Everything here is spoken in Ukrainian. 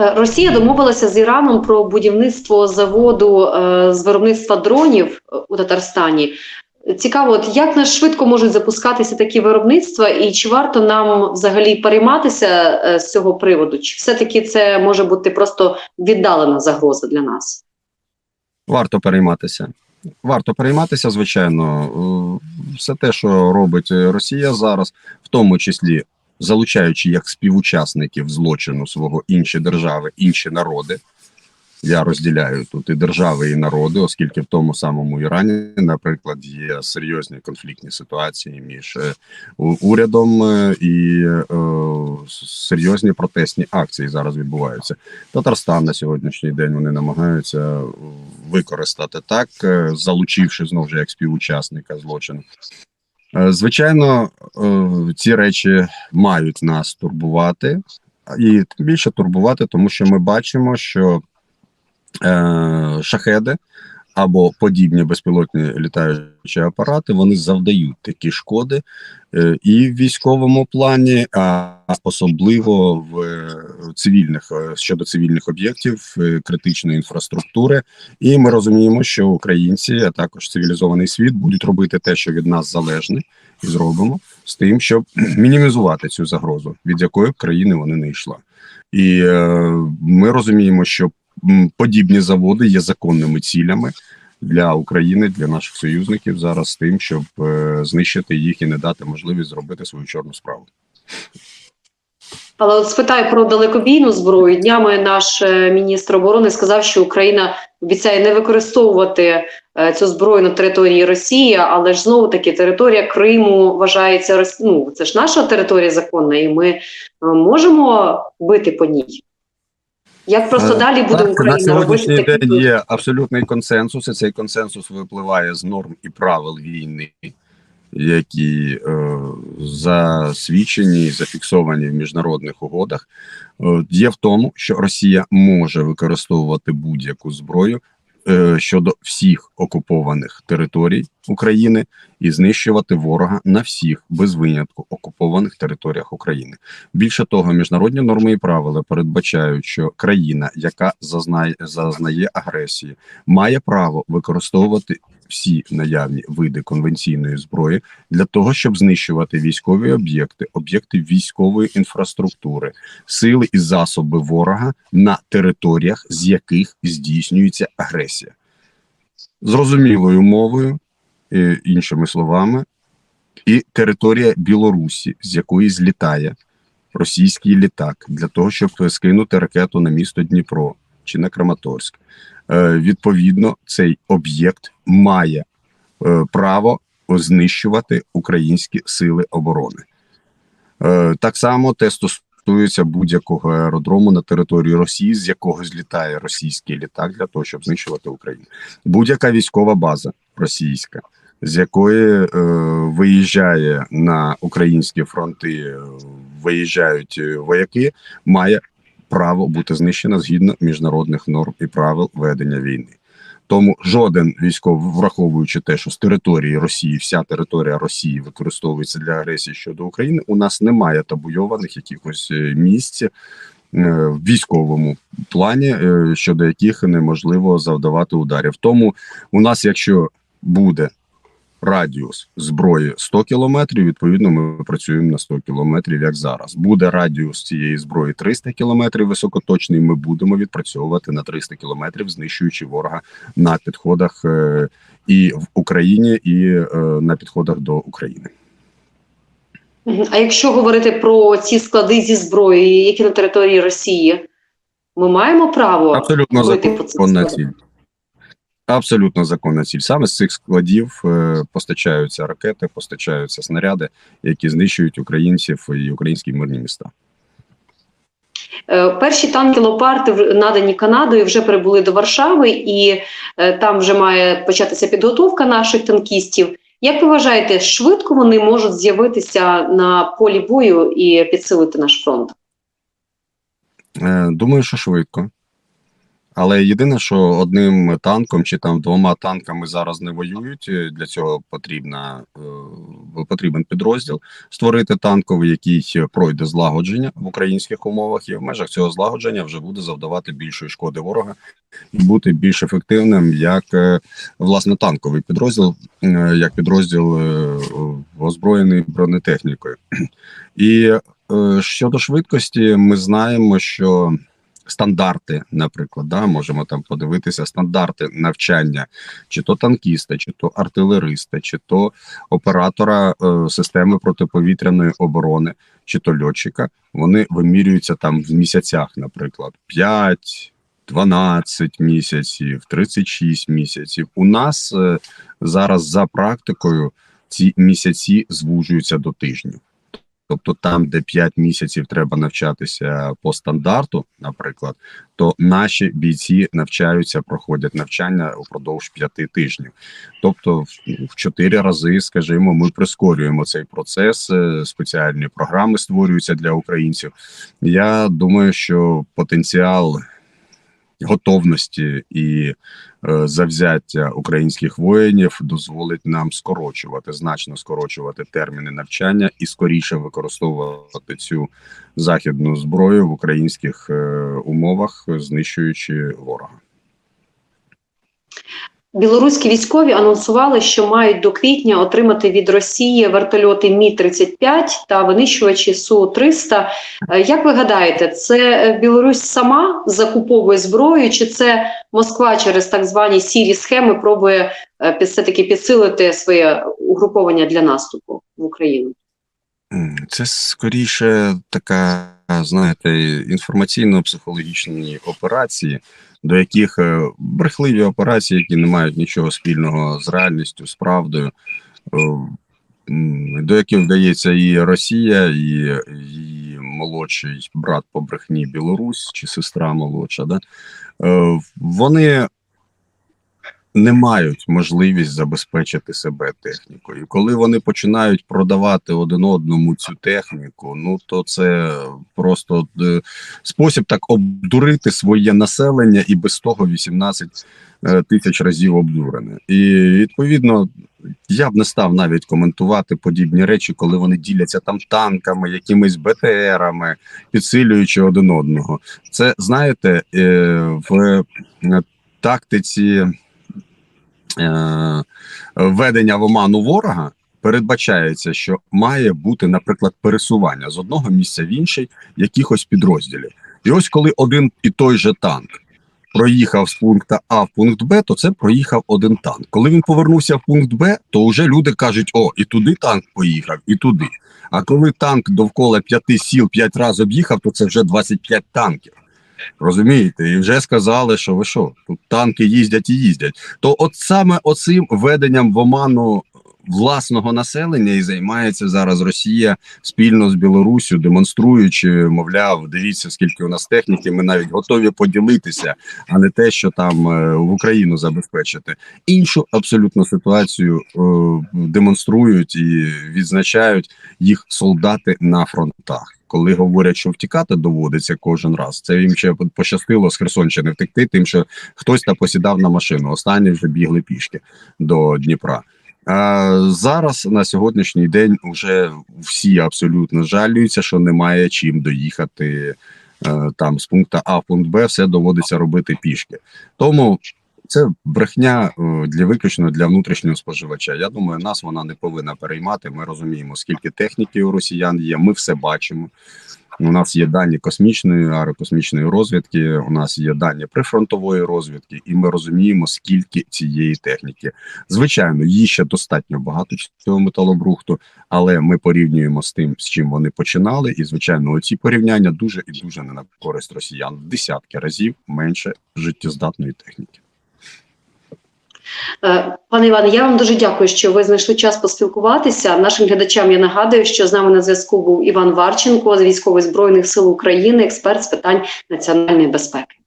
Е, Росія домовилася з Іраном про будівництво заводу е, з виробництва дронів е, у Татарстані. Цікаво, от як нас швидко можуть запускатися такі виробництва, і чи варто нам взагалі перейматися з цього приводу? Чи все-таки це може бути просто віддалена загроза для нас? Варто перейматися. Варто перейматися, звичайно. Все те, що робить Росія зараз, в тому числі залучаючи як співучасників злочину свого інші держави, інші народи. Я розділяю тут і держави, і народи, оскільки в тому самому Ірані, наприклад, є серйозні конфліктні ситуації між е, урядом е, і е, серйозні протестні акції зараз відбуваються. Татарстан на сьогоднішній день вони намагаються використати так, е, залучивши знову ж як співучасника злочину. Е, Звичайно, е, ці речі мають нас турбувати, і більше турбувати, тому що ми бачимо, що е, шахеди або подібні безпілотні літаючі апарати вони завдають такі шкоди е, і в військовому плані, а особливо в е, цивільних е, щодо цивільних об'єктів критичної інфраструктури. І ми розуміємо, що українці, а також цивілізований світ, будуть робити те, що від нас залежне, і зробимо з тим, щоб мінімізувати цю загрозу, від якої країни вони не йшла. І е, ми розуміємо, що подібні заводи є законними цілями для України, для наших союзників зараз тим, щоб е, знищити їх і не дати можливість зробити свою чорну справу. Але от спитаю про далекобійну зброю. Днями наш е, міністр оборони сказав, що Україна обіцяє не використовувати е, цю зброю на території Росії, але ж знову таки територія Криму вважається ну, це ж наша територія законна, і ми можемо бити по ній. Як просто Е, далі буде так, на сьогоднішній робити сьогоднішній такі день є абсолютний консенсус, і цей консенсус випливає з норм і правил війни, які е, засвідчені і зафіксовані в міжнародних угодах. Е, є в тому, що Росія може використовувати будь-яку зброю щодо всіх окупованих територій України і знищувати ворога на всіх без винятку окупованих територіях України. Більше того, міжнародні норми і правила передбачають, що країна, яка зазнає зазнає агресії, має право використовувати всі наявні види конвенційної зброї для того, щоб знищувати військові об'єкти, об'єкти військової інфраструктури, сили і засоби ворога на територіях, з яких здійснюється агресія. Зрозумілою мовою, е, іншими словами, і територія Білорусі, з якої злітає російський літак для того, щоб скинути ракету на місто Дніпро чи на Краматорськ. Е, Відповідно, цей об'єкт має е, право знищувати українські сили оборони. Е, Так само те стосується будь-якого аеродрому на території Росії, з якого злітає російський літак для того, щоб знищувати Україну. Будь-яка військова база російська, з якої е, виїжджає на українські фронти, виїжджають вояки, має право бути знищена згідно міжнародних норм і правил ведення війни. Тому жоден військовий, враховуючи те, що з території Росії, вся територія Росії використовується для агресії щодо України, у нас немає табуйованих якихось е, місць е, в військовому плані, е, щодо яких неможливо завдавати ударів. Тому у нас, якщо буде радіус зброї 100 кілометрів, відповідно, ми працюємо на 100 кілометрів, як зараз. Буде радіус цієї зброї 300 кілометрів високоточний. Ми будемо відпрацьовувати на 300 кілометрів, знищуючи ворога на підходах е, і в Україні, і е, на підходах до України. А якщо говорити про ці склади зі зброєю, які на території Росії, ми маємо право Абсолютно цим ціль. Абсолютно законна ціль. Саме з цих складів е, постачаються ракети, постачаються снаряди, які знищують українців і українські мирні міста. Е, Перші танки Леопарди надані Канадою вже прибули до Варшави, і е, там вже має початися підготовка наших танкістів. Як ви вважаєте, швидко вони можуть з'явитися на полі бою і підсилити наш фронт? Думаю, що швидко. Але єдине, що одним танком чи там двома танками зараз не воюють. е, Для цього потрібна е, потрібен підрозділ створити танковий, який пройде злагодження в українських умовах, і в межах цього злагодження вже буде завдавати більшої шкоди ворога і бути більш ефективним як е, власне танковий підрозділ, як підрозділ озброєний бронетехнікою. І щодо швидкості, ми знаємо, що стандарти, наприклад, да, можемо там подивитися стандарти навчання, чи то танкіста, чи то артилериста, чи то оператора е, системи протиповітряної оборони, чи то льотчика. Вони вимірюються там в місяцях, наприклад, 5, 12 місяців, 36 місяців. У нас е, зараз за практикою ці місяці звужуються до тижнів. Тобто, там, де 5 місяців треба навчатися по стандарту, наприклад, то наші бійці навчаються, проходять навчання упродовж 5 тижнів. Тобто, в- в 4 рази, скажімо, ми прискорюємо цей процес. е, Спеціальні програми створюються для українців. Я думаю, що потенціал готовності і е, завзяття українських воїнів дозволить нам скорочувати, значно скорочувати терміни навчання і скоріше використовувати цю західну зброю в українських е, умовах, знищуючи ворога. Білоруські військові анонсували, що мають до квітня отримати від Росії вертольоти Мі 35 та винищувачі Су 300 Е, Як ви гадаєте, це е, Білорусь сама закуповує зброю, чи це Москва через так звані сірі схеми пробує е, все-таки підсилити своє угруповання для наступу в Україну? Це скоріше така, знаєте, інформаційно-психологічні операції, до яких е, брехливі операції, які не мають нічого спільного з реальністю, з правдою, е, до яких вдається і Росія, і її молодший брат по брехні Білорусь чи сестра молодша. Да? Е, Вони не мають можливість забезпечити себе технікою. Коли вони починають продавати один одному цю техніку, ну то це просто е, спосіб так обдурити своє населення, і без того 18 е, тисяч разів обдурене. І відповідно. Я б не став навіть коментувати подібні речі, коли вони діляться там танками, якимись БТРами, підсилюючи один одного. Це знаєте, е, в тактиці введення в оману ворога передбачається, що має бути, наприклад, пересування з одного місця в інший якихось підрозділів. І ось коли один і той же танк проїхав з пункту А в пункт Б, то це проїхав один танк. Коли він повернувся в пункт Б, то вже люди кажуть: о, і туди танк поїхав, і туди. А коли танк довкола п'яти сіл п'ять разів об'їхав, то це вже 25 танків. Розумієте, і вже сказали, що ви що, тут танки їздять і їздять. То от саме оцим веденням в оману власного населення і займається зараз Росія спільно з Білоруссю, демонструючи, мовляв, дивіться, скільки у нас техніки, ми навіть готові поділитися, а не те, що там е, в Україну забезпечити. Іншу абсолютно ситуацію е, демонструють і відзначають їх солдати на фронтах. Коли говорять, що втікати доводиться кожен раз, це їм ще пощастило з Херсонщини втекти, тим, що хтось та посідав на машину. Останні вже бігли пішки до Дніпра. А зараз на сьогоднішній день вже всі абсолютно жалюються, що немає чим доїхати е, там з пункту А в пункт Б, все доводиться робити пішки. Тому це брехня е, для виключно для внутрішнього споживача. Я думаю, нас вона не повинна переймати. Ми розуміємо, скільки техніки у росіян є. Ми все бачимо. У нас є дані космічної аерокосмічної розвідки. У нас є дані прифронтової розвідки, і ми розуміємо, скільки цієї техніки. Звичайно, її ще достатньо багато цього металобрухту, але ми порівнюємо з тим, з чим вони починали. І звичайно, оці порівняння дуже і дуже не на користь росіян десятки разів менше життєздатної техніки. Е, Пане Іване, я вам дуже дякую, що ви знайшли час поспілкуватися. Нашим глядачам я нагадую, що з нами на зв'язку був Іван Варченко з військових збройних сил України, експерт з питань національної безпеки.